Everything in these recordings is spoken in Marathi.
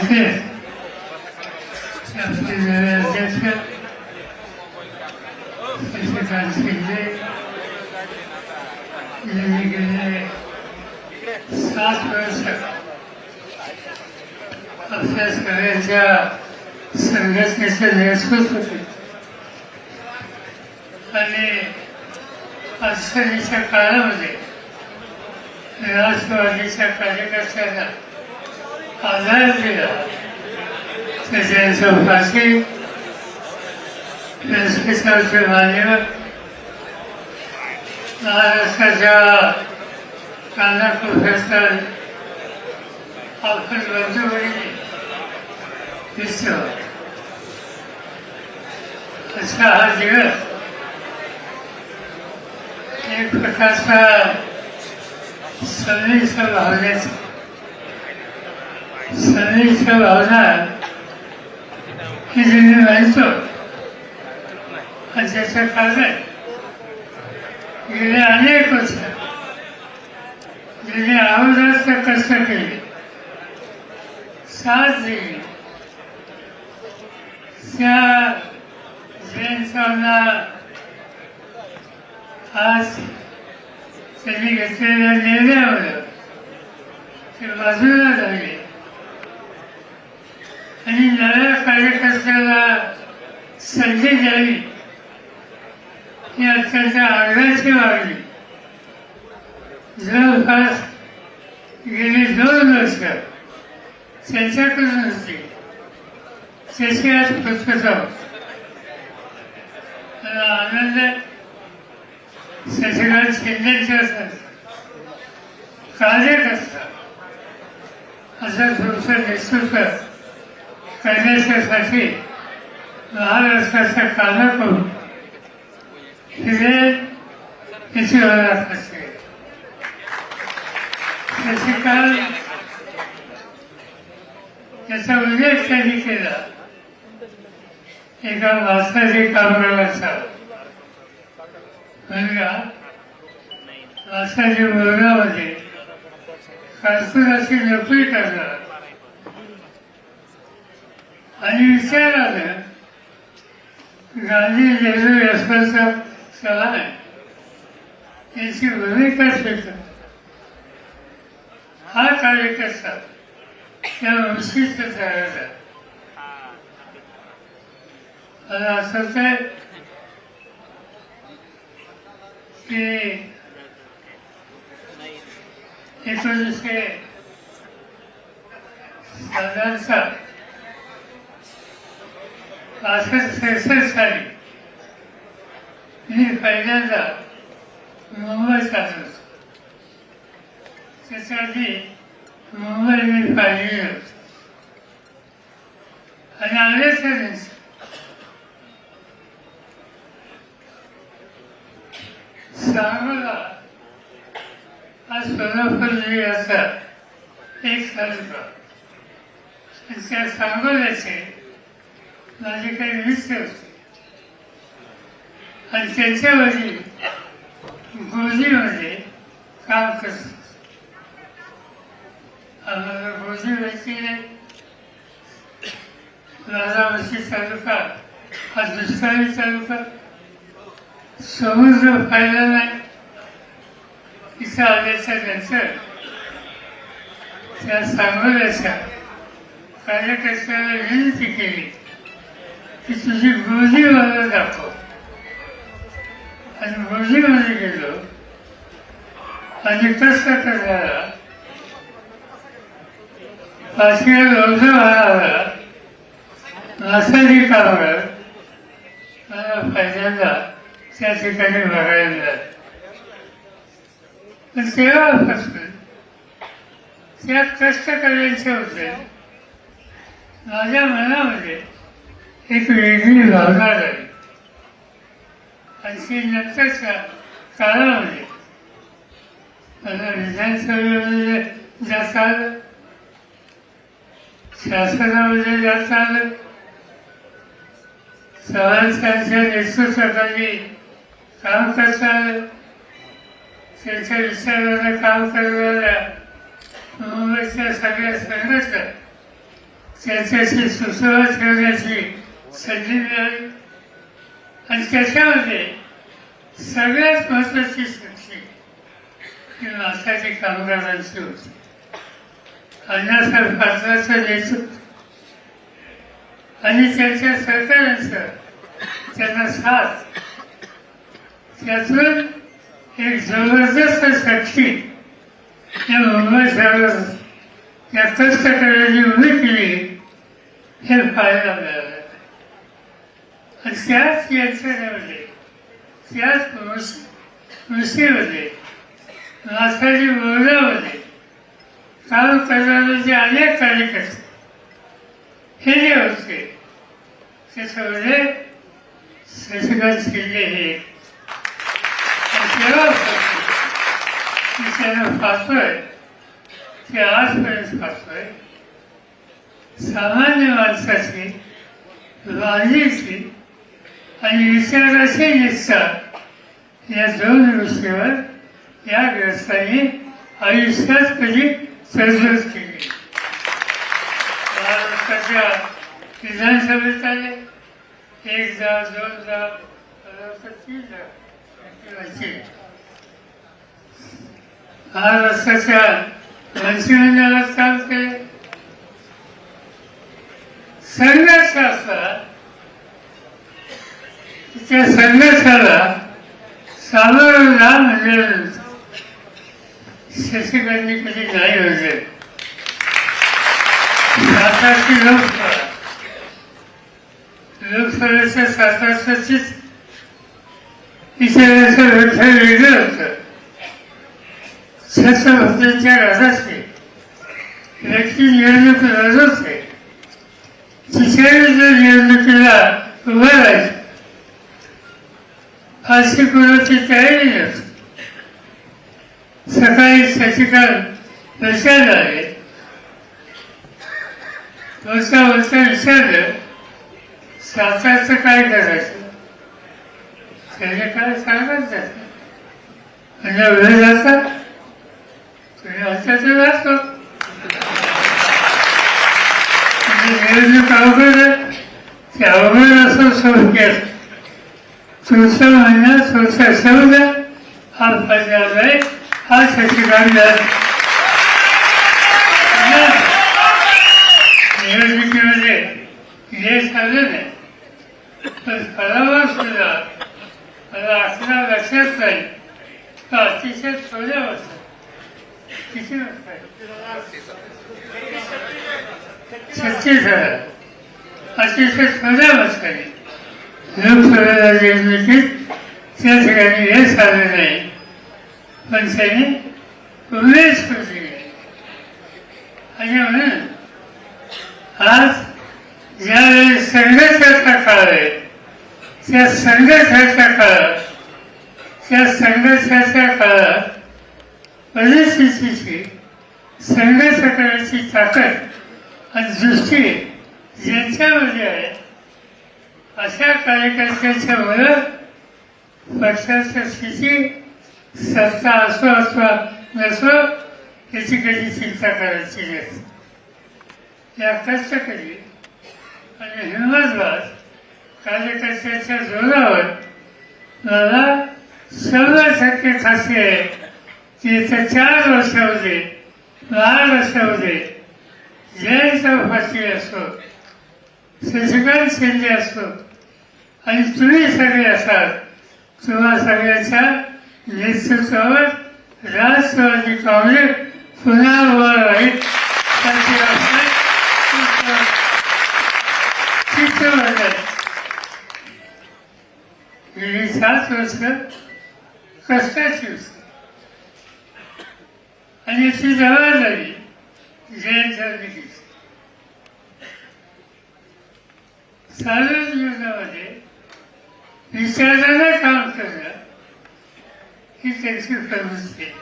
नेते आपले नवे अध्यक्ष शशिकांत शिंदे गेले सात वर्ष आपल्या सगळ्यांच्या संघटनेचं नेतृत्व केलं आणि अडचणीच्या काळामध्ये राष्ट्रवादीच्या कार्यकर्त्यांना आधार दिला तर त्यांचं फाशी व्यासपीठाचे मान्यवर महाराष्ट्राच्या कानाकोपऱ्यात आपण बंधुभगिनी दिसतो असा हा दिवस एक प्रकारचा सन्निष्ठ भावनेचा सन्निष्ठ भावना ही जी मी मानतो आणि त्याचं कारण गेले अनेक वर्ष ज्याने अहोरात्र कष्ट केले साथ दिली त्या जयंतांना आज त्यांनी घेतलेल्या निर्णयावर ते बाजूला झाले आणि नव्या कार्यकर्त्याला संधी द्यावी ही अत्यंत आग्रहाची वाढली. जवळपास गेली दोन वर्ष त्यांच्याकडून होती त्याची आज पूर्तता मला आनंद शशिकांत शिंदेचे असतात कार्यकर्ता असं तुमचं नेतृत्व करण्याच्यासाठी महाराष्ट्राच्या कानाकडून फिरेल याची मला खात्री आहे. शशिकांत त्याचा उल्लेख त्यांनी केला. एका मास्टरची कामगाराचा मुलगा मास्टरच्या मुलगामध्ये कारकुनाची नोकरी करणार. आणि विचारानं गांधी नेहरू यशवंतराव चव्हाण यांची भूमिका स्वीकार हा कार्यकर्ता त्या वंशिष्ट झालेला मला असंच आहे की एकोणीसशे साधारणतः पासष्ट त्रेसष्ट साली मी पहिल्यांदा मुंबईत आलो होतो मुंबई मी पाहिली होती आणि आल्याच्या दिवशी सांगला हा सोलापूर जिल्ह्याचा एक तालुका त्या सांगोल्याचे माझे काही मित्र होते आणि त्यांच्या वडील गोदीमध्ये काम करत आम्हाला गोदी व्यक्तीने राजावशी तालुका हा दुष्काळी तालुका. समुद्र पाहिला नाही. इथं आल्याच्यानंतर त्या सांगोल्याच्या कार्यकर्त्याला विनंती केली. की तुझी गोदी मला दाखव आणि गुरुजीमध्ये गेलो आणि कसं करायला पाचव्या लोढं म्हणाला मासाची कामगार मला पहिल्यांदा त्या ठिकाणी बघायला मिळालं. पण तेव्हापासून त्या कष्ट करायचे होते. माझ्या मनामध्ये एक वेगळी भावना झाली आणि ती नंतरच्या काळामध्ये मला विधानसभेमध्ये जाता आलं. शासनामध्ये जाता आलं. चव्हाणसांच्या नेतृत्वाखाली काम करता आलं. त्यांच्या विचाराला काम करणाऱ्या मुंबईच्या सगळ्या संघटना त्यांच्याशी सुसंवाद करण्याची संधी मिळाली आणि त्याच्यामध्ये सगळ्यात महत्वाची शक्ती ही माताची कामगारांची होती. अण्णासाहेब पाटलाचं नेतृत्व आणि त्यांच्या सरकारांचं त्यांना साथ. त्यातून एक जबरदस्त शक्ती या मुंबई शहरात या करण्याची उभी केली हे पाहायला मिळालं. आणि त्याच यंत्रणेमध्ये त्याच कृषीमध्ये माथाडी काम करणारे जे अनेक कार्यकर्ते हे जे होते त्याच्यामध्ये शशिकांत शिंदे हे मी त्यांना पाहतोय ते आजपर्यंत पाहतोय सामान्य माणसाची वाणीची आणि विचाराची निष्ठा या दोन गोष्टीवर या ग्रस्तांनी आयुष्यात कधी तडजोड केली? महाराष्ट्राच्या विधानसभेत आले. एक जा दोन जा तीनदा वाचे. महाराष्ट्राच्या मंत्रिमंडळात काम केले. सर्व शास्त्रात त्या संघर्षाला सामोरला म्हणजे शशिकांनी कधी नाही होते. सातारची लोकसभा. लोकसभेचं सातारचीच विचाराचं व्यवसाय वेगळं होतं. छत्रपतींच्या राजाचे व्यक्ती निवडणूक लढवत आहे तिसऱ्या जर निवडणुकीला उभं राहायचं. फारशी कोणाची तयारी नसते सकाळी शशिकाल लक्षात आले वरचा वरचा विचारलं सातारचं काय करायचं त्याने काय सांगत जात म्हणजे वेळ जाता तुम्ही अत्याचं जातो निवडणूक अवघड आहे ते अवघड असं सोडून तुमचं म्हणणं तुमचा शब्द हा पंजाब आहे हा शशिकांत निवडणुकीमध्ये हे झालं नाही पण फळावर सुद्धा मला असणार लक्षात नाही तर अतिशय थोड्या वर्ष किती वर्ष छत्तीस हजार अतिशय थोड्या वर्षाने लोकसभेला त्या ठिकाणी हे साधन नाही. पण त्यांनी उमेद स्फूर्ती केली आणि म्हणून आज ज्यावेळी संघर्षाचा काळ आहे त्या संघर्षाच्या काळात त्या संघर्षाच्या काळात परिस्थितीची म्हणजे संघर्ष करण्याची ताकद आणि दृष्टी ज्यांच्यामध्ये आहे अशा कार्यकर्त्याच्या पक्षाच्या स्थिती सत्ता असो अथवा नसो याची कधी चिंता करायची नसते या कष्ट कधी आणि हिंमतवाद कार्यकर्त्याच्या जोरावर मला शंभर टक्के खात्री आहे की येत्या चार वर्षामध्ये दहा वर्षामध्ये जयंत पाटील असो शशिकांत शिंदे असो आणि तुम्ही सगळे असाल तुम्हा सगळ्यांच्या नेतृत्वावर राष्ट्रवादी काँग्रेस पुन्हा उभा राहील. त्याची गेली सात वर्ष कष्टाची आणि ती जबाबदारी जयंत घेतली. सार्वजनिक जीवनामध्ये विचारानं काम ही त्यांची प्रवृत्ती आहे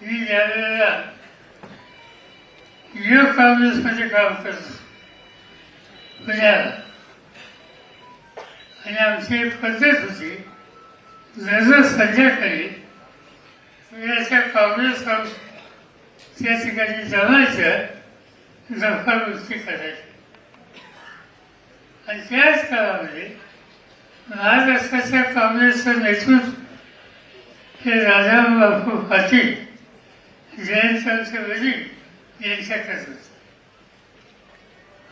मी ज्यावेळेला युवक काँग्रेसमध्ये काम करत पुण्याला आणि आमची एक पद्धत होती दररोज संध्याकाळी पुण्याच्या काँग्रेस हाऊस त्या ठिकाणी जमायचं दफागोष्टी करायची आणि त्याच काळामध्ये महाराष्ट्राच्या काँग्रेसचं नेतृत्व हे राजाराम बापू पाटील जयंतांचे वडील यांच्याकडे होते.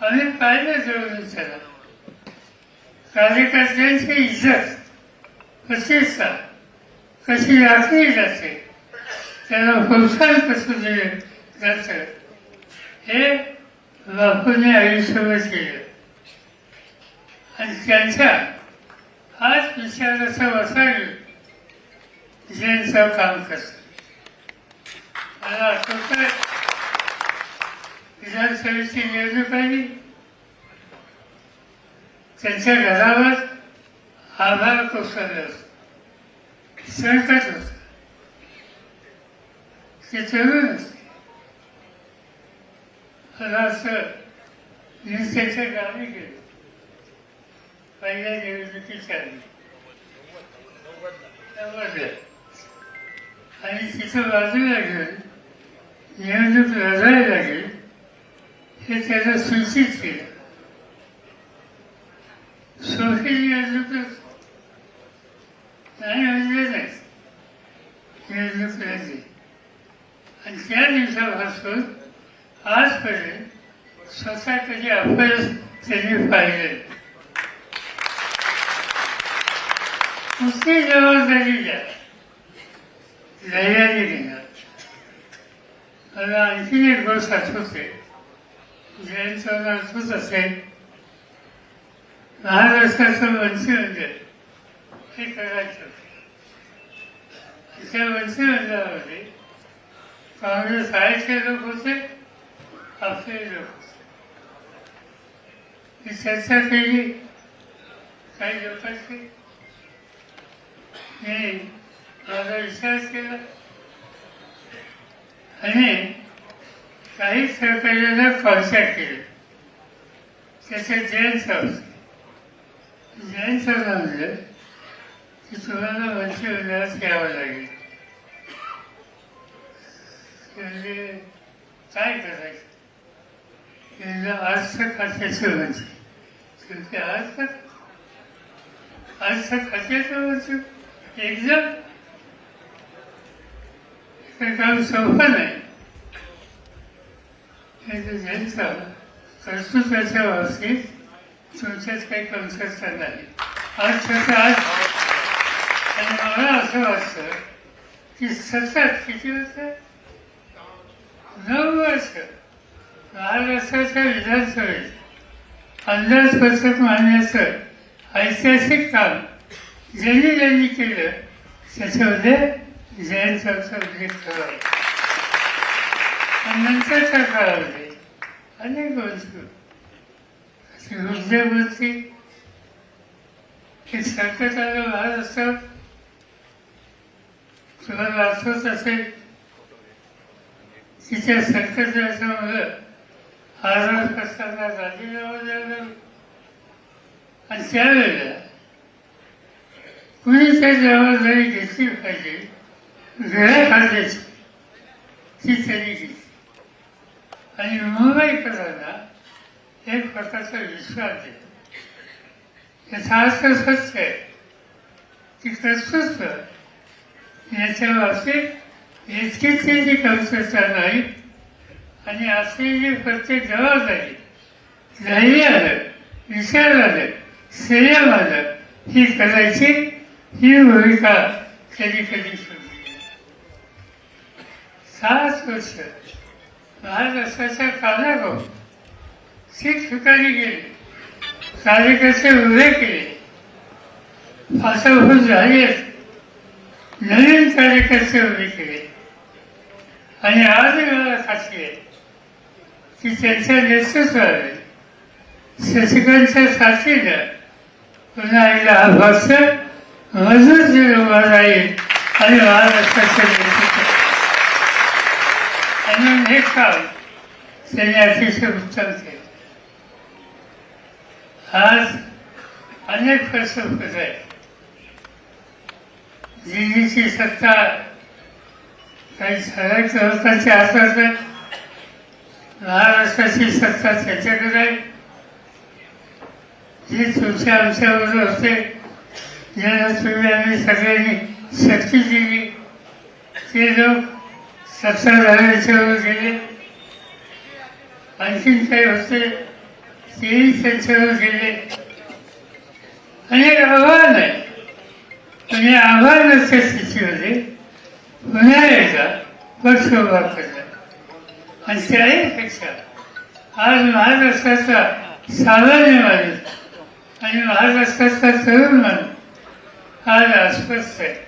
आम्ही पाहिलं जवळून त्याला. कार्यकर्त्यांची इज्जत प्रतिष्ठा कशी राखली जाते? त्याला प्रोत्साहन कसं दिलं जातं? हे बापूने आयुष्यभर केलं. आणि त्यांच्या हाच विचाराचा वसावी ज्यांचं काम करतं मला आठवत विधानसभेची निवडणूक आली त्यांच्या घरावर आभार कोसळले होतं संकट होत ते तरुण असते मला असं मी त्याच्या गावी गेलो. पहिल्या निवडणुकीच्या आधी आणि तिथं बाजूला घेऊन निवडणूक लढायला लागेल हे त्याला सूचित केलं. सोशल निवडणूक नाही म्हणजे नाही. निवडणूक लढली आणि त्या दिवसापासून आजपर्यंत स्वतः कधी अपयश त्यांनी पाहिलं ते नुसती जबाबदारी द्या धैर्याने घेणार मला आणखी एक गोष्ट आठवते जयंत आठवत असेल महाराष्ट्राचं मंत्रिमंडळ हे करायचं होतं. त्या मंत्रिमंडळामध्ये काँग्रेस आयचे लोक होते आपले लोक होते ही चर्चा केली काही लोकांची मी माझा विश्वास केला आणि काही सहकार्याला कॉन्टॅक्ट केले त्याचे जैन होते जैन साहेब म्हणजे की तुम्हाला मंत्रिमंडळात यावं लागेल म्हणजे काय करायचं त्यांना अर्थ खात्याचं मंत्री शेवटी अर्थ अर्थ खात्याचं मंत्री एकदम हे काम सोपं नाही. हे जे ज्यांचं बाबतीत काही कमतरता नाही. आज आज आणि मला असं वाटतं की सतत किती वर्ष? नऊ वर्ष. महाराष्ट्राच्या विधानसभेत अंदाजपत्रक मांडण्याचं ऐतिहासिक काम ज्यांनी ज्यांनी केलं त्याच्यामध्ये जयंताचा उल्लेख करावा. आणि नंतरच्या काळामध्ये अनेक गोष्टी. उद्योगवृत्ती हे संकट आलं असतात. तुम्हाला आठवत असेल तिच्या संकटाच्यामुळं आजार करताना राजीनामा द्यावा आणि त्यावेळेला कुणीच्या जबाबदारी घेतली पाहिजे वेळा काढण्याची ती त्यांनी घेतली. आणि मुंबईकरांना एक प्रकारचा विश्वास देतो याचा अर्थ सत्य आहे. की कर्तृत्व याच्या बाबतीत इतकीच त्याची कमतरता नाही आणि असलेली प्रत्येक जबाबदारी धैर्यानं विचारानं संयमानं ही करायची ही भूमिका कधी कधी सोडली सात वर्ष महाराष्ट्राच्या कानाकोप सीट ठिकाणी गेले. कार्यकर्ते उभे केले. फासाफूस झाली. नवीन कार्यकर्ते उभे केले. आणि आज मला खात्री आहे. की त्यांच्या नेतृत्वाने शशिकांतच्या साथीनं पुन्हा एकदा हा भाषण मजबूत उभा राहील आणि महाराष्ट्राचं नेतृत्व. म्हणून हे काम त्यांनी अतिशय उत्तम केलं आज अनेक प्रसंग होत आहेत. दिल्लीची सत्ता काही ठराविक लोकांच्या हातात आहे. महाराष्ट्राची सत्ता त्याच्याकडे आहे. जी तुमच्या आमच्यावर होते. ज्यांना आम्ही सगळ्यांनी शक्ती दिली ते लोक सत्ताधाऱ्यांच्यावर गेले आणखीन काही होते तेही त्यांच्यावर गेले अनेक आव्हान आहे. आणि आव्हानाच्या स्थितीमध्ये पुन्हा एकदा पक्षोभा केला आणि त्याहीपेक्षा आज महाराष्ट्राचा सामान्य माणूस आणि महाराष्ट्राचा तरुण माणूस आज अस्वस्थ आहे